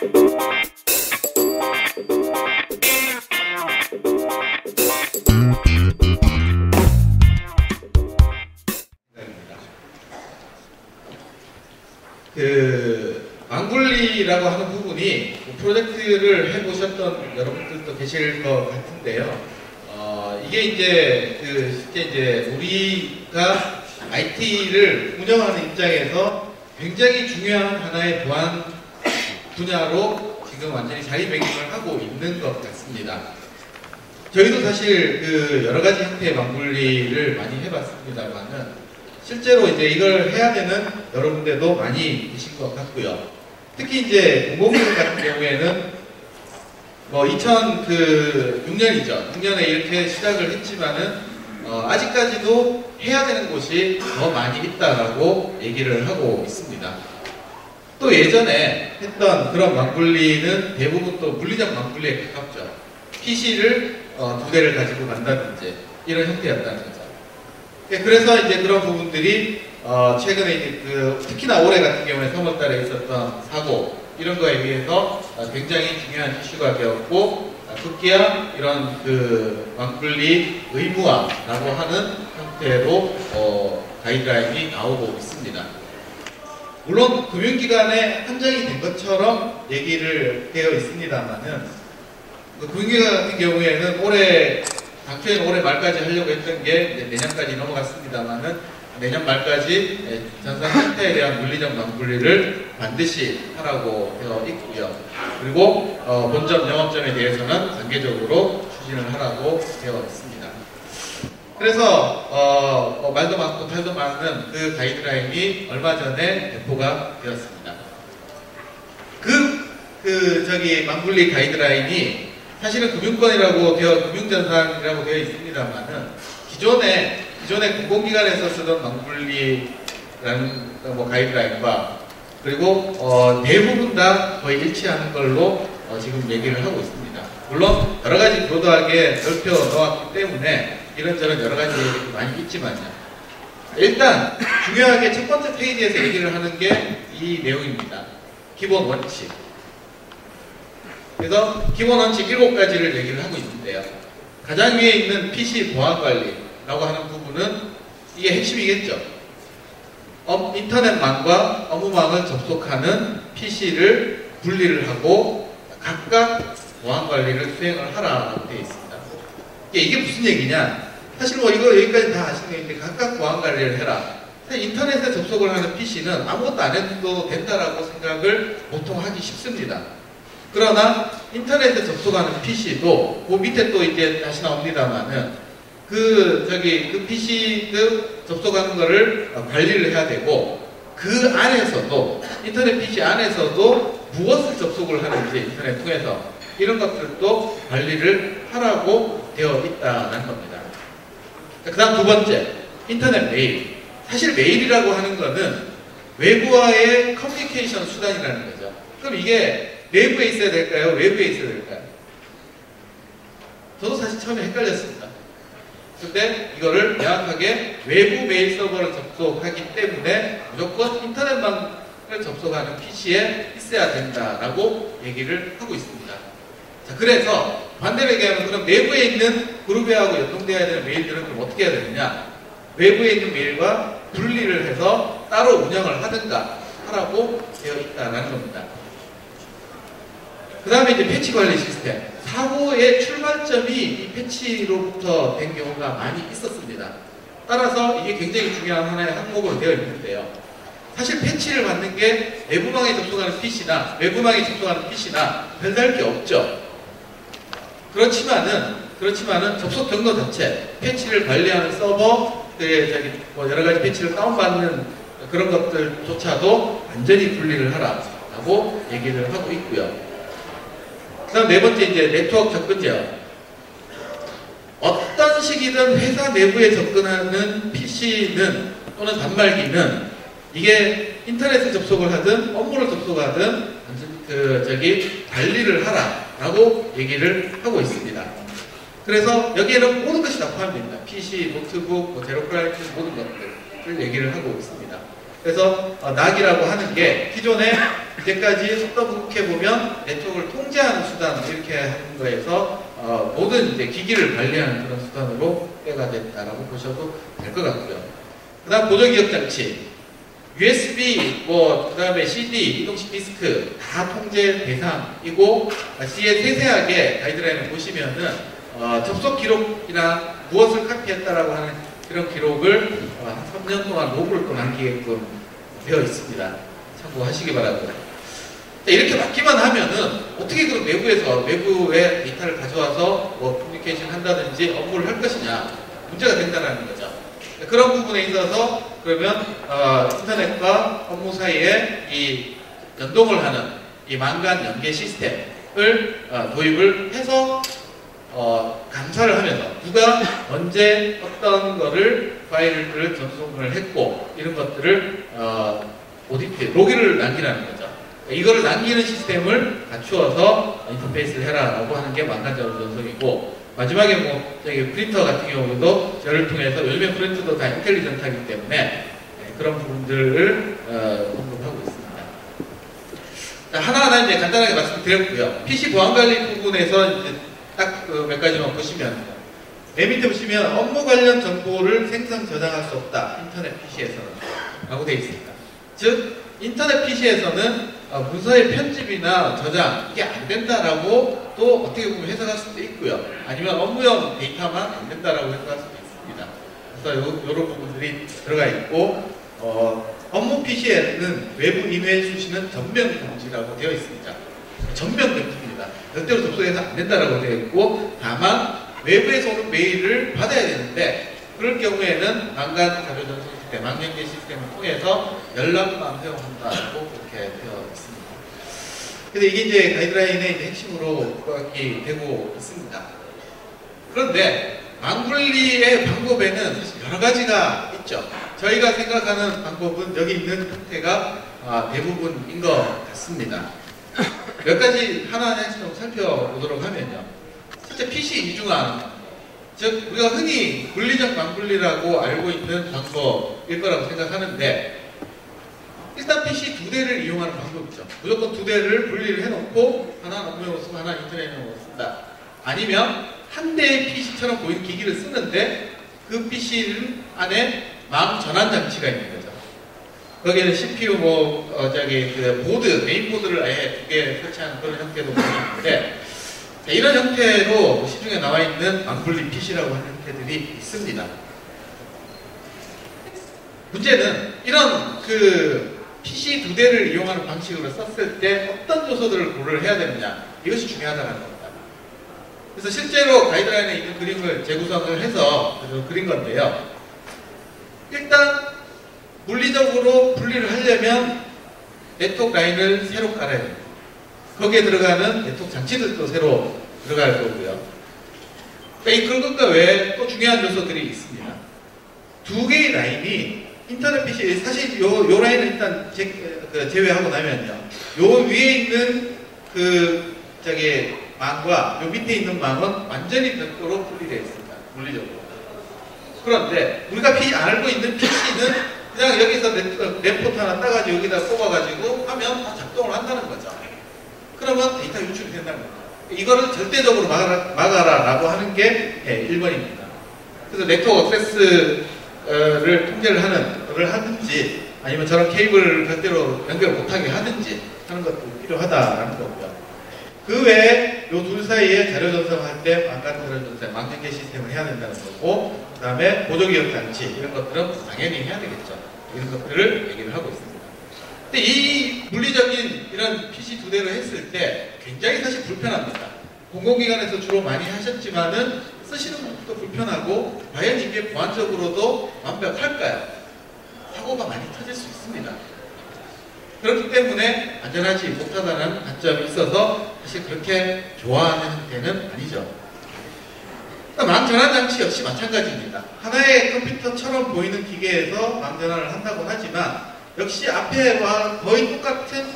그 망굴리라고 하는 부분이 뭐 프로젝트를 해보셨던 여러분들도 계실 것 같은데요. 어, 이게 이제 그 실제 이제 우리가 IT를 운영하는 입장에서 굉장히 중요한 하나의 보안 분야로 지금 완전히 자리매김을 하고 있는 것 같습니다. 저희도 사실 그 여러 가지 형태의 망굴리를 많이 해봤습니다만은 실제로 이제 이걸 해야 되는 여러분들도 많이 계신 것 같고요. 특히 이제 공공기관 같은 경우에는 뭐 2006년이죠. 6년에 이렇게 시작을 했지만은 어, 아직까지도 해야 되는 곳이 더 많이 있다라고 얘기를 하고 있습니다. 또 예전에 했던 그런 망굴리는 대부분 또 물리적 망굴리에 가깝죠. PC를 어, 두 대를 가지고 간다든지 이런 형태였다는 거죠. 네, 그래서 이제 그런 부분들이 어, 최근에 이제 그 특히나 올해 같은 경우에 3월달에 있었던 사고 이런 거에 비해서 어, 굉장히 중요한 이슈가 되었고 어, 급기야 이런 그 망굴리 의무화라고 하는 형태로 어, 가이드라인이 나오고 있습니다. 물론 금융기관에 한정이 된 것처럼 얘기를 되어 있습니다만은 그 금융기관 같은 경우에는 올해 당초에는 올해 말까지 하려고 했던 게 내년까지 넘어갔습니다만은 내년 말까지 예, 전산 상태에 대한 물리적 망분리를 반드시 하라고 되어 있고요. 그리고 어, 본점 영업점에 대해서는 단계적으로 추진을 하라고 되어 있습니다. 그래서 어, 어, 말도 많고 탈도 많은 그 가이드라인이 얼마 전에 배포가 되었습니다. 그, 그 저기 망분리 가이드라인이 사실은 금융권이라고 되어 금융전산이라고 되어 있습니다만은 기존에 기존에 공공기관에서 쓰던 망분리라는 뭐 가이드라인과 그리고 어, 대부분 다 거의 일치하는 걸로 어, 지금 얘기를 하고 있습니다. 물론 여러 가지 broad하게 넓혀 놓았기 때문에 이런저런 여러 가지 많이 있지만요. 일단 중요하게 첫 번째 페이지에서 얘기를 하는 게 이 내용입니다. 기본 원칙. 그래서 기본 원칙 7가지를 얘기를 하고 있는데요. 가장 위에 있는 PC 보안 관리라고 하는 부분은 이게 핵심이겠죠. 어, 인터넷망과 업무망을 접속하는 PC를 분리를 하고 각각 보안 관리를 수행을 하라고 되어 있습니다. 이게 무슨 얘기냐? 사실 뭐 이거 여기까지 다 아시는 얘기인데 각각 보안 관리를 해라. 인터넷에 접속을 하는 PC는 아무것도 안 해도 된다라고 생각을 보통 하기 쉽습니다. 그러나 인터넷에 접속하는 PC도 그 밑에 또 이제 다시 나옵니다만은 그 저기 그 PC 그 접속하는 거를 관리를 해야 되고 그 안에서도 인터넷 PC 안에서도 무엇을 접속을 하는지 인터넷 통해서 이런 것들도 관리를 하라고 되어 있다는 겁니다. 그 다음 두 번째 인터넷 메일 사실 메일이라고 하는 거는 외부와의 커뮤니케이션 수단이라는 거죠. 그럼 이게 내부에 있어야 될까요? 외부에 있어야 될까요? 저도 사실 처음에 헷갈렸습니다. 근데 이거를 명확하게 외부 메일 서버를 접속하기 때문에 무조건 인터넷망을 접속하는 PC에 있어야 된다라고 얘기를 하고 있습니다. 자, 그래서 반대로 얘기하면 그럼 내부에 있는 그룹웨어하고 연동되어야 되는 메일들은 그럼 어떻게 해야 되느냐? 외부에 있는 메일과 분리를 해서 따로 운영을 하든가 하라고 되어 있다는 겁니다. 그 다음에 이제 패치 관리 시스템. 사고의 출발점이 이 패치로부터 된 경우가 많이 있었습니다. 따라서 이게 굉장히 중요한 하나의 항목으로 되어 있는데요. 사실 패치를 받는 게 내부망에 접속하는 PC나 외부망에 접속하는 PC나 별다를 게 없죠. 그렇지만은 그렇지만은 접속 경로 자체 패치를 관리하는 서버 그 저기 뭐 여러 가지 패치를 다운받는 그런 것들조차도 완전히 분리를 하라라고 얘기를 하고 있고요. 그 다음 네 번째 이제 네트워크 접근 제어. 어떤 식이든 회사 내부에 접근하는 PC는 또는 단말기는 이게 인터넷에 접속을 하든 업무를 접속하든 그 저기 관리를 하라 라고 얘기를 하고 있습니다. 그래서 여기에는 모든 것이 다 포함됩니다. PC, 노트북, 뭐 제로 클라이언트 모든 것들을 얘기를 하고 있습니다. 그래서 어, 낙이라고 하는 게 기존에 이제까지 속도북해 보면 네트워크를 통제하는 수단 이렇게 하는 거에서 어, 모든 이제 기기를 관리하는 그런 수단으로 때가 됐다라고 보셔도 될 것 같고요. 그 다음 보조 기억 장치, USB, 뭐 그 다음에 CD, 이동식 디스크 다 통제 대상이고 C에 세세하게 가이드라인을 보시면은 어, 접속 기록이나 무엇을 카피했다라고 하는 그런 기록을 어, 한 3년 동안 로그를 또 남기게끔 되어 있습니다. 참고하시기 바랍니다. 자, 이렇게 맞기만 하면은 어떻게 그럼 외부에서 외부의 데이터를 가져와서 뭐 커뮤니케이션 한다든지 업무를 할 것이냐 문제가 된다는 거죠. 그런 부분에 있어서 그러면 어, 인터넷과 업무 사이에 이 연동을 하는 이 망간 연계 시스템을 어, 도입을 해서 어, 감사를 하면서 누가 언제 어떤 거를 파일을 전송을 했고 이런 것들을 어, ODP 로기를 남기라는 거죠. 이거를 남기는 시스템을 갖추어서 인터페이스를 해라라고 하는 게 망간 자료 전송이고 마지막에 뭐 저기 프린터 같은 경우도 저를 통해서 요즘에 프린터도 다 인텔리전트하기 때문에 네, 그런 부분들을 어, 언급하고 있습니다. 자, 하나하나 이제 간단하게 말씀드렸고요. PC 보안 관리 부분에서 이제 딱그몇 가지만 보시면 맨 밑에 보시면 업무 관련 정보를 생성 저장할 수 없다. 인터넷 PC에서는 라고 되어 있습니다. 즉 인터넷 PC에서는 어, 문서의 편집이나 저장 이게 안 된다라고 또 어떻게 보면 해석할 수도 있고요. 아니면 업무용 데이터만 안 된다라고 해석할 수도 있습니다. 그래서 요, 이런 부분들이 들어가 있고 어, 업무 PC에는 외부 이메일 수신은 전면 금지라고 되어 있습니다. 전면 금지입니다. 절대로 접속해서 안 된다라고 되어 있고 다만 외부에서 오는 메일을 받아야 되는데 그럴 경우에는 망간 자료 전송 시스템, 망연계 시스템을 통해서 연락만 사용한다고 그렇게 되어 있습니다. 근데 이게 이제 가이드라인의 이제 핵심으로 부각이 되고 있습니다. 그런데 망분리의 방법에는 사실 여러 가지가 있죠. 저희가 생각하는 방법은 여기 있는 형태가 아, 대부분인 것 같습니다. 몇 가지 하나하나 좀 살펴보도록 하면요. 실제 PC 이중화 즉 우리가 흔히 물리적 방분리라고 알고 있는 방법일 거라고 생각하는데 일단 PC 두 대를 이용하는 방법이죠. 무조건 두 대를 분리를 해놓고 하나 업무용으로 쓰고 하나 인터넷용으로 쓴다. 아니면 한 대의 PC처럼 보이는 기기를 쓰는데 그 PC 안에 망 전환 장치가 있는 거죠. 거기에는 CPU 뭐 어, 저기 그 보드 메인 보드를 아예 두 개 설치하는 그런 형태도 있는데 자, 이런 형태로 시중에 나와 있는 망분리 PC라고 하는 형태들이 있습니다. 문제는 이런 그 PC 두 대를 이용하는 방식으로 썼을 때 어떤 요소들을 고려를 해야 되느냐 이것이 중요하다는 겁니다. 그래서 실제로 가이드라인에 있는 그림을 재구성을 해서 그린 건데요. 일단 물리적으로 분리를 하려면 네트워크 라인을 새로 깔아야 됩니다. 거기에 들어가는 네트워크 장치들도 새로 들어갈 거고요. 이 것과 외에 또 중요한 요소들이 있습니다. 두 개의 라인이 인터넷 PC, 사실 요, 요 라인은 일단 제, 그 제외하고 나면요. 요 위에 있는 그, 저기, 망과 요 밑에 있는 망은 완전히 별도로 분리되어 있습니다. 물리적으로. 그런데 우리가 피, 알고 있는 PC는 그냥 여기서 램포트 하나 따가지고 여기다 꼽아가지고 하면 다 작동을 한다는 거죠. 그러면 데이터 유출이 된다는 겁니다. 이거를 절대적으로 막아라, 막아라 라고 하는 게 네, 1번입니다. 그래서 네트워크 액세스를 통제를 하는, 를 하든지 아니면 저런 케이블을 절대로 연결 못하게 하든지 하는 것도 필요하다라는 거고요. 그 외에 이 둘 사이에 자료 전송할 때 망간 자료 전송, 망연계 시스템을 해야 된다는 거고 그 다음에 보조기억 장치 이런 것들은 당연히 해야 되겠죠. 이런 것들을 얘기를 하고 있습니다. 근데 이 물리적인 이런 PC 두 대로 했을 때 굉장히 사실 불편합니다. 공공기관에서 주로 많이 하셨지만은 쓰시는 것도 불편하고 과연 이게 보안적으로도 완벽할까요? 사고가 많이 터질 수 있습니다. 그렇기 때문에 안전하지 못하다는 단점이 있어서 사실 그렇게 좋아하는 형태는 아니죠. 망 전환 장치 역시 마찬가지입니다. 하나의 컴퓨터처럼 보이는 기계에서 망 전환을 한다고 하지만 역시 앞에와 거의 똑같은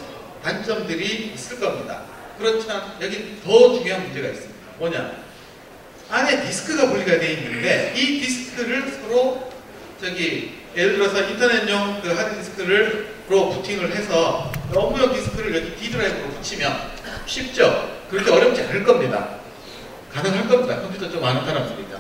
단점들이 있을 겁니다. 그렇지만 여기 더 중요한 문제가 있습니다. 뭐냐? 안에 디스크가 분리가 되어 있는데 이 디스크를 서로 저기 예를 들어서 인터넷용 그 하드 디스크를 로 부팅을 해서 업무용 디스크를 여기 D 드라이브로 붙이면 쉽죠? 그렇게 어렵지 않을 겁니다. 가능할 겁니다. 컴퓨터 좀 아는 사람들이니까.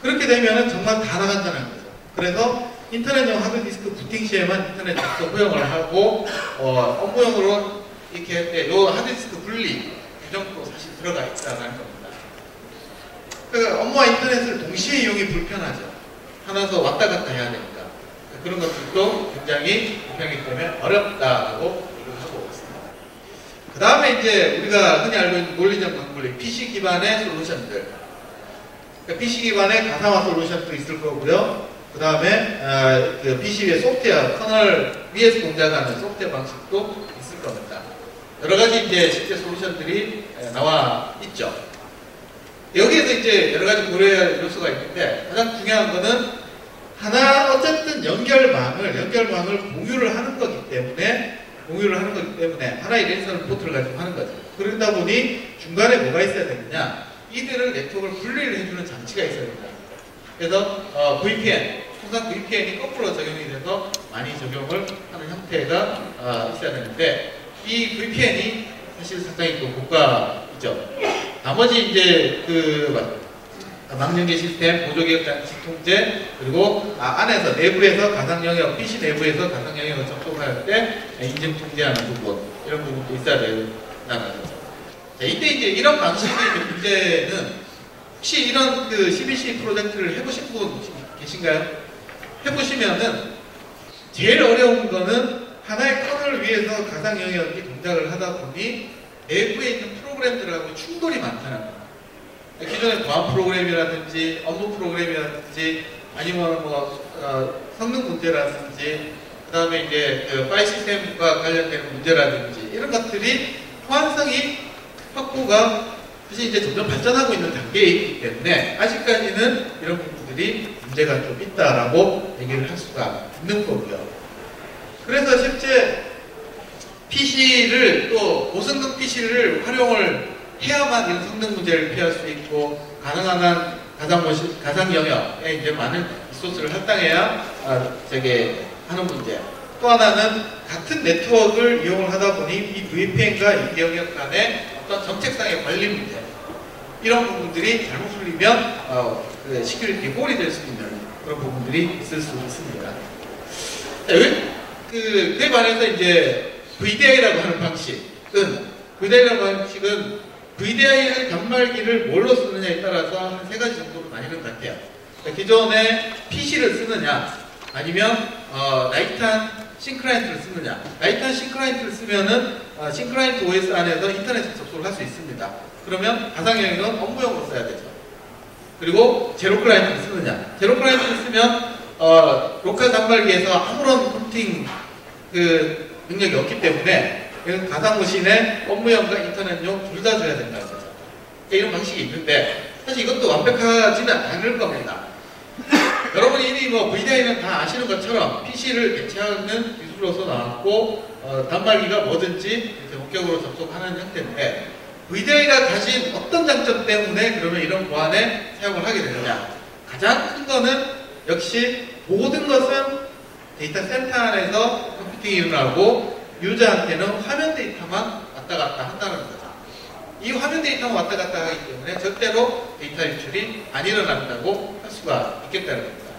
그렇게 되면 정말 다 나간다는 거죠. 그래서 인터넷용 하드디스크 부팅 시에만 인터넷 접속 허용을 하고 어, 업무용으로 이렇게 요 하드디스크 분리 규정도 사실 들어가 있다는 겁니다. 그 업무와 인터넷을 동시에 이용이 불편하죠. 하나서 왔다 갔다 해야 되니까. 그런 것들도 굉장히 불편하기 때문에 어렵다고 얘기를 하고 있습니다. 그 다음에 이제 우리가 흔히 알고 있는 논리적 방법이 PC 기반의 솔루션들. 그러니까 PC 기반의 가상화 솔루션도 있을 거고요. 그 다음에 어, 그 위에 소프트웨어, 커널 위에서 동작하는 소프트웨어 방식도 있을 겁니다. 여러 가지 이제 실제 솔루션들이 나와 있죠. 여기에서 이제 여러 가지 고려해야 할 요소가 있는데 가장 중요한 거는 하나 어쨌든 연결망을 연결망을 공유를 하는 거기 때문에 공유를 하는 거기 때문에 하나의 랜선 포트를 가지고 하는 거죠. 그러다 보니 중간에 뭐가 있어야 되느냐? 이들을 네트워크를 분리를 해주는 장치가 있어야 된다. 그래서 어, VPN 통상 VPN이 거꾸로 적용이 돼서 많이 적용을 하는 형태가 어, 있어야 되는데 이 VPN이 사실 상당히 또 고가이죠. 나머지 이제 그 망연계 시스템, 보조기억 장치 통제, 그리고 아, 안에서 내부에서 가상 영역, PC 내부에서 가상 영역을 접속할 때 인증 통제하는 부분 이런 부분도 있어야 된다는 거죠. 자, 이때 이제 이런 방식의 문제는 혹시 이런 그 CBC 프로젝트를 해보신 분 계신가요? 해보시면은 제일 어려운 거는 하나의 커널을 위해서 가상 영역이 동작을 하다 보니 내부에 있는 프로그램들하고 충돌이 많다는 거예요. 기존의 과학 프로그램이라든지 업무 프로그램이라든지 아니면 뭐 어, 성능 문제라든지 그 다음에 이제 그 파일 시스템과 관련된 문제라든지 이런 것들이 호환성이 확보가 사실 이제 점점 발전하고 있는 단계에 있기 때문에 아직까지는 이런 부분들이 문제가 좀 있다라고 얘기를 할 수가 있는 거고요. 그래서 실제 PC를 또 고성능 PC를 활용을 해야만 성능 문제를 피할 수 있고 가능한 한 가상 모시, 가상 영역에 이제 많은 리소스를 할당해야 아, 저게 하는 문제. 또 하나는 같은 네트워크를 이용을 하다 보니 이 VPN과 이 영역 간의 어떤 정책상의 관리 문제 이런 부분들이 잘못 풀리면 어, 그 시큐리티 홀이 될 수 있는 그런 부분들이 있을 수 있습니다. 자, 그, 그에 반해서 이제 VDI라고 하는 방식은 VDI라고 하는 방식은 VDI의 단말기를 뭘로 쓰느냐에 따라서 한 세 가지 정도로 나뉘는 것 같아요. 기존에 PC를 쓰느냐, 아니면 어, 라이탄 싱크라이트를 쓰느냐. 라이탄 싱크라이트를 쓰면은 어, 싱크라이트 OS 안에서 인터넷 접속을 할 수 있습니다. 그러면 가상영역은 업무용으로 써야 되죠. 그리고 제로 클라이트를 쓰느냐. 제로 클라이트를 쓰면 어, 로컬 단말기에서 아무런 루팅 그 능력이 없기 때문에 이건 가상무신에 업무용과 인터넷용 둘 다 줘야 된다는 거죠. 이런 방식이 있는데 사실 이것도 완벽하지는 않을 겁니다. 여러분이 이미 뭐 VDI는 다 아시는 것처럼 PC를 대체하는 기술로서 나왔고 어, 단말기가 뭐든지 이렇게 본격으로 접속하는 형태인데 VDI가 가진 어떤 장점 때문에 그러면 이런 보안에 사용을 하게 되느냐 가장 큰 거는 역시 모든 것은 데이터 센터 안에서 컴퓨팅이 일어나고 유저한테는 화면 데이터만 왔다 갔다 한다는 거죠. 이 화면 데이터만 왔다 갔다 하기 때문에 절대로 데이터 유출이 안 일어난다고 할 수가 있겠다는 겁니다.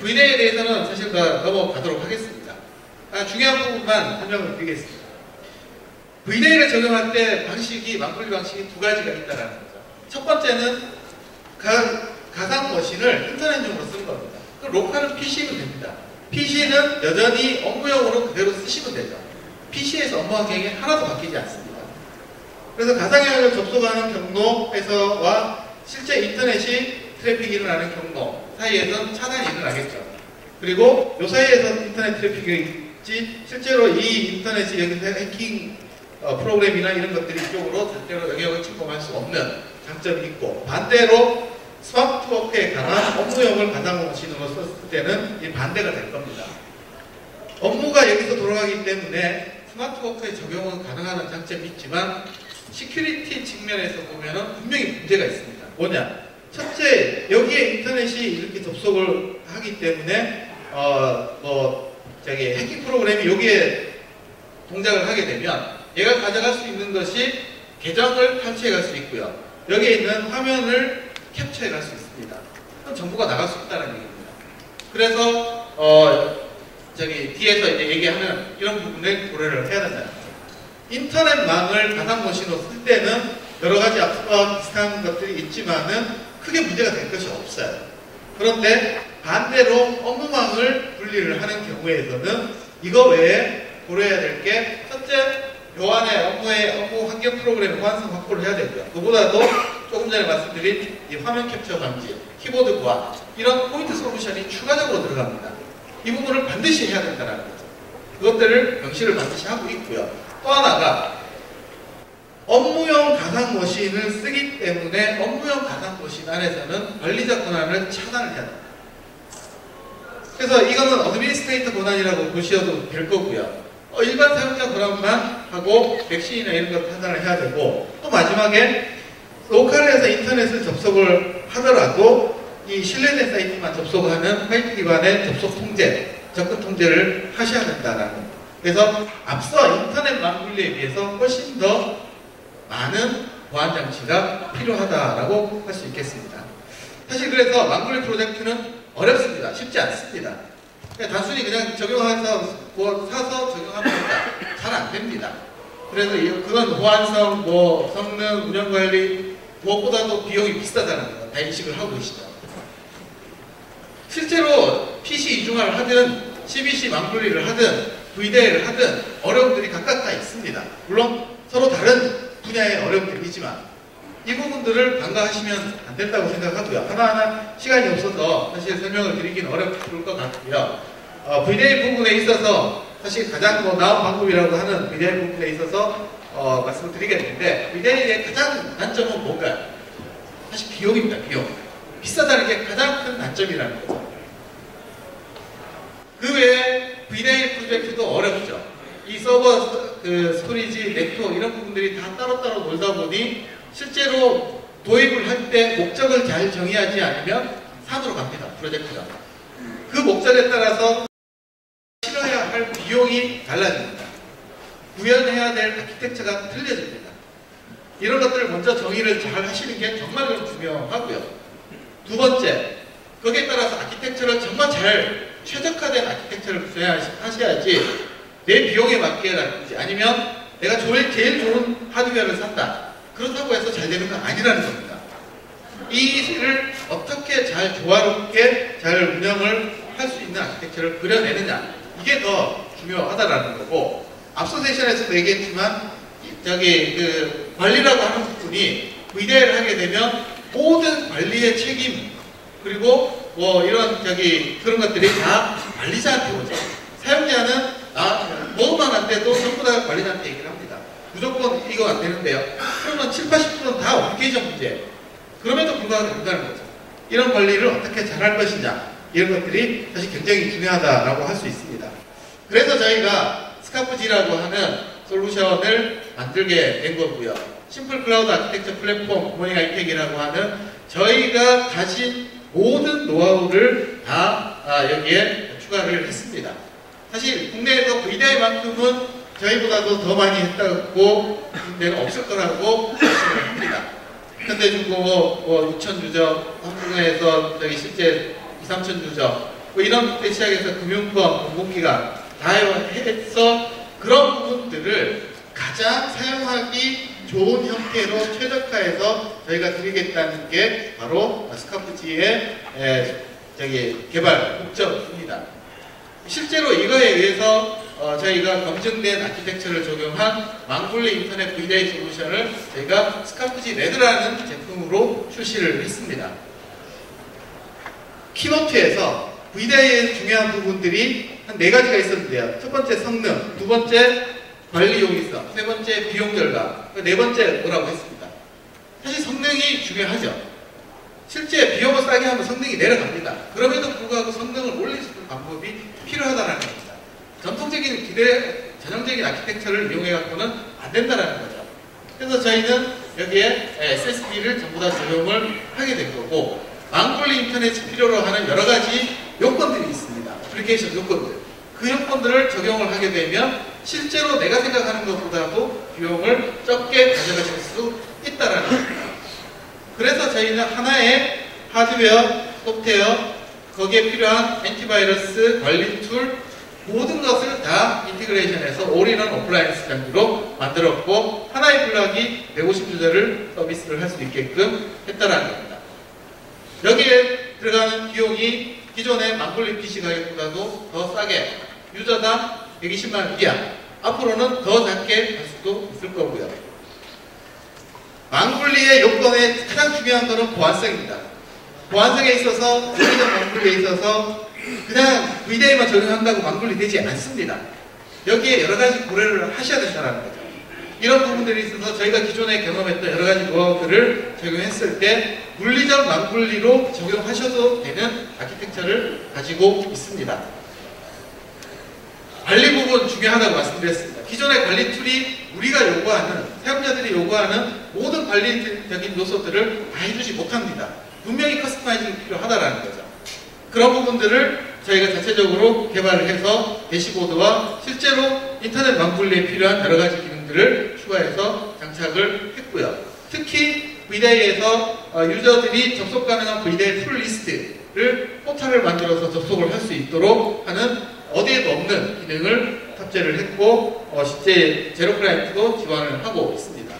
VDA에 대해서는 사실 더 넘어가도록 하겠습니다. 아, 중요한 부분만 설명을 드리겠습니다. VDA를 적용할 때 방식이, 망풀리 방식이 두 가지가 있다는 거죠. 첫 번째는 가, 가상 머신을 인터넷용으로 쓰는 겁니다. 그 로컬은 PC면 됩니다. PC는 여전히 업무용으로 그대로 쓰시면 되죠. PC에서 업무 환경이 하나도 바뀌지 않습니다. 그래서 가상영역을 접속하는 경로에서와 실제 인터넷이 트래픽이 일어나는 경로 사이에서는 차단이 일어나겠죠. 그리고 이 사이에서 인터넷 트래픽이 있지 실제로 이 인터넷이 여기서 해킹 어, 프로그램이나 이런 것들이 이쪽으로 절대로 영역을 침범할 수 없는 장점이 있고 반대로 스마트워크에 관한 업무용을 가상공신으로 썼을 때는 이 반대가 될 겁니다. 업무가 여기서 돌아가기 때문에 스마트워크에 적용은 가능한 장점이 있지만 시큐리티 측면에서 보면 분명히 문제가 있습니다. 뭐냐? 첫째, 여기에 인터넷이 이렇게 접속을 하기 때문에 어, 뭐, 저기, 해킹 프로그램이 여기에 동작을 하게 되면 얘가 가져갈 수 있는 것이 계정을 탈취해 갈 수 있고요. 여기에 있는 화면을 캡처해 갈 수 있습니다. 그럼 정보가 나갈 수 있다는 얘기입니다. 그래서, 어, 저기, 뒤에서 이제 얘기하는 이런 부분을 고려를 해야 된다는 거죠. 인터넷망을 가상머신으로 쓸 때는 여러 가지 앞서와 비슷한 것들이 있지만은 크게 문제가 될 것이 없어요. 그런데 반대로 업무망을 분리를 하는 경우에서는 이거 외에 고려해야 될 게 첫째 요 안에 업무의 업무 환경 프로그램 호환성 확보를 해야 되고요. 그보다도 조금 전에 말씀드린 이 화면 캡처 방지, 키보드 보안 이런 포인트 솔루션이 추가적으로 들어갑니다. 이 부분을 반드시 해야 된다는 거죠. 그것들을 명시를 반드시 하고 있고요. 또 하나가 업무용 가상 머신을 쓰기 때문에 업무용 가상 머신 안에서는 관리자 권한을 차단을 해야 됩니다. 그래서 이거는 어드미니스트레이터 권한이라고 보셔도 될 거고요. 어, 일반 사용자 권한만 하고 백신이나 이런 것 차단을 해야 되고 또 마지막에 로컬에서 인터넷을 접속을 하더라도 이 신뢰된 사이트만 접속하는 화이트 기반의 접속 통제, 접근 통제를 하셔야 된다는 거. 그래서 앞서 인터넷 망분리에 비해서 훨씬 더 많은 보안 장치가 필요하다라고 할 수 있겠습니다. 사실 그래서 망분리 프로젝트는 어렵습니다. 쉽지 않습니다. 그냥 단순히 그냥 적용해서 뭐 사서 적용하면 잘 안 됩니다. 그래서 이- 그건 보안성, 뭐 성능, 운영 관리 무엇보다도 비용이 비싸다는 거 다 인식을 하고 계시죠. 실제로 PC 이중화를 하든 CBC 망분리를 하든 VDA를 하든 어려움들이 각각 다 있습니다. 물론 서로 다른 분야의 어려움들이지만 이 부분들을 간과하시면 안 된다고 생각하고요. 하나하나 시간이 없어서 사실 설명을 드리기는 어려울 것 같고요. 어, VDA 부분에 있어서 사실 가장 뭐 나은 방법이라고 하는 VDA 부분에 있어서 어, 말씀을 드리겠는데 VDA의 가장 단점은 뭔가요? 사실 비용입니다. 비용. 비싸다는 게 가장 큰 단점이라는 거죠. 그 외에 VDA 프로젝트도 어렵죠. 이 서버 스- 그 스토리지, 네트워크 이런 부분들이 다 따로따로 놀다 보니 실제로 도입을 할 때 목적을 잘 정의하지 않으면 산으로 갑니다. 프로젝트가. 그 목적에 따라서 치러야 할 비용이 달라집니다. 구현해야 될 아키텍처가 틀려집니다. 이런 것들을 먼저 정의를 잘 하시는 게 정말로 중요하고요. 두 번째, 거기에 따라서 아키텍처를 정말 잘 최적화된 아키텍처를 구현하셔야지 내 비용에 맞게 라든지 아니면 내가 제일 좋은 하드웨어를 산다. 그렇다고 해서 잘 되는 건 아니라는 겁니다. 이를 어떻게 잘 조화롭게 잘 운영을 할 수 있는 아키텍처를 그려내느냐 이게 더 중요하다라는 거고 앞서 세션에서도 얘기했지만 저기 그 관리라고 하는 부분이 VDA를 하게 되면 모든 관리의 책임 그리고 뭐 이런 저기 그런 것들이 다 관리자한테 오죠. 사용자는 아 뭐만 안 돼도 전부 다 관리자한테 얘기를 합니다. 무조건 이거 안 되는데요. 그러면 7, 80%는 다 어플리케이션 문제. 그럼에도 불구하고 된다는 거죠. 이런 관리를 어떻게 잘할 것이냐 이런 것들이 사실 굉장히 중요하다라고 할 수 있습니다. 그래서 저희가 스카프지라고 하는 솔루션을 만들게 된 거고요. 심플 클라우드 아키텍처 플랫폼 모닝 아이텍이라고 하는 저희가 가진 모든 노하우를 다 아, 여기에 추가를 했습니다. 사실 국내에서 VDI만큼은 저희보다도 더 많이 했다고 데는 없을 거라고 말씀을 합니다. 현대중공업 뭐 6천 유저, 한국에서 저기 실제 2, 3천 유저 뭐 이런 때 시작해서 금융권, 공공기관 다 해서 그런 부분들을 가장 사용하기 좋은 형태로 최적화해서 저희가 드리겠다는 게 바로 스카프지의 에, 저기 개발 목적입니다. 실제로 이거에 의해서 어, 저희가 검증된 아키텍처를 적용한 망블리 인터넷 VDA 솔루션을 저희가 스카프지 레드라는 제품으로 출시를 했습니다. 키노트에서 VDA의 중요한 부분들이 한 네 가지가 있었는데요. 첫 번째 성능, 두 번째 관리 용이성, 세 번째 비용 절감, 네 번째 뭐라고 했습니다. 사실 성능이 중요하죠. 실제 비용을 싸게 하면 성능이 내려갑니다. 그럼에도 불구하고 성능을 올릴 수 있는 방법이 필요하다는 겁니다. 전통적인 기대, 전형적인 아키텍처를 이용해 갖고는 안 된다는 거죠. 그래서 저희는 여기에 SSD를 전부 다 적용을 하게 된 거고, 망블리 인터넷이 필요로 하는 여러 가지 요건들이 있습니다. 애플리케이션 요건들 그 요건들을 적용을 하게 되면 실제로 내가 생각하는 것보다도 비용을 적게 가져가실 수 있다라는 겁니다. 그래서 저희는 하나의 하드웨어, 소프트웨어, 거기에 필요한 엔티바이러스 관리 툴 모든 것을 다 인티그레이션해서 올인원 오프라인스 장비로 만들었고 하나의 블락이 150주제를 서비스를 할 수 있게끔 했다라는 겁니다. 여기에 들어가는 비용이 기존의 망블리 PC 가격보다도 더 싸게 유저당 120만 원 이하 앞으로는 더 작게 할 수도 있을 거고요. 망블리의 요건의 가장 중요한 것은 보안성입니다. 보안성에 있어서 여기는 망블리에 있어서 그냥 VDA만 적용한다고 망블리 되지 않습니다. 여기에 여러 가지 고려를 하셔야 된다는 거죠. 이런 부분들이 있어서 저희가 기존에 경험했던 여러 가지 노하우들을 적용했을 때 물리적 망분리로 적용하셔도 되는 아키텍처를 가지고 있습니다. 관리 부분 중요하다고 말씀드렸습니다. 기존의 관리 툴이 우리가 요구하는 사용자들이 요구하는 모든 관리적인 요소들을 다 해주지 못합니다. 분명히 커스터마이징이 필요하다라는 거죠. 그런 부분들을 저희가 자체적으로 개발을 해서 대시보드와 실제로 인터넷 망분리에 필요한 여러 가지 기능들을 추가해서 장착을 했고요. 특히 VDA에서 어, 유저들이 접속 가능한 VDA 풀 리스트를 포탈을 만들어서 접속을 할 수 있도록 하는 어디에도 없는 기능을 탑재를 했고 어, 실제 제로 클라이언트도 지원을 하고 있습니다.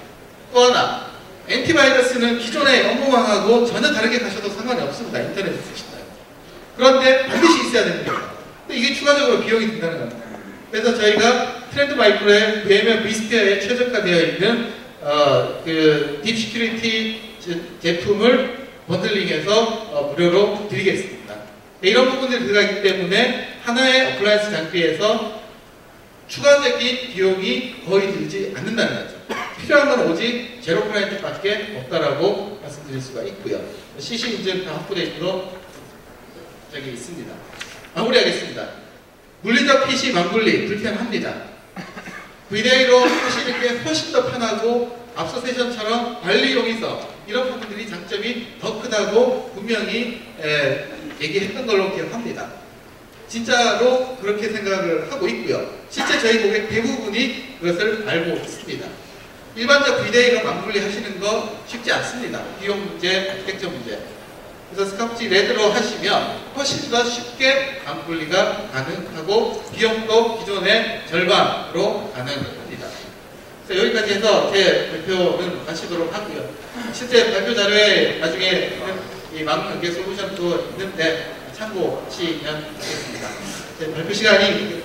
또 하나 엔티바이러스는 기존의 업무망하고 전혀 다르게 가셔도 상관이 없습니다. 쓰시나요? 그런데 반드시 있어야 됩니다. 근데 이게 추가적으로 비용이 든다는 겁니다. 그래서 저희가 트렌드 마이크로의 VMware vSphere에 최적화되어 있는 어, 그 딥시큐리티 제품을 번들링해서 어, 무료로 드리겠습니다. 네, 이런 부분들이 들어가기 때문에 하나의 어플라이언스 장비에서 추가적인 비용이 거의 들지 않는다는 거죠. 필요한 건 오직 제로 클라이언트밖에 없다라고 말씀드릴 수가 있고요. CC 인증 다 확보되어 있도록 저기 있습니다. 마무리하겠습니다. 물리적 PC 만분리 불편합니다. VDA로 하시는 게 훨씬 더 편하고 앞서 세션처럼 관리용에서 이런 부분들이 장점이 더 크다고 분명히 에, 얘기했던 걸로 기억합니다. 진짜로 그렇게 생각을 하고 있고요. 실제 저희 고객 대부분이 그것을 알고 있습니다. 일반적 VDA로 만분리 하시는 거 쉽지 않습니다. 비용 문제, 아키텍처 문제. 그래서 스카프지 레드로 하시면 훨씬 더 쉽게 만분리가 가능하고 비용도 기존의 절반으로 가능합니다. 그래서 여기까지 해서 제 발표는 마치도록 하고요. 실제 발표 자료에 나중에 이 망관계 솔루션도 있는데 참고하시면 되겠습니다. 제 발표 시간이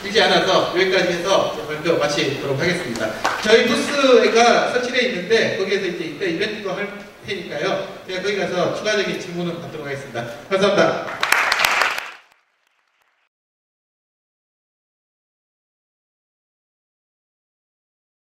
길지 않아서 여기까지 해서 발표 마치도록 하겠습니다. 저희 부스가 설치되어 있는데 거기에서 이제 이벤트도 할 테니까요. 제가 거기 가서 추가적인 질문을 받도록 하겠습니다. 감사합니다.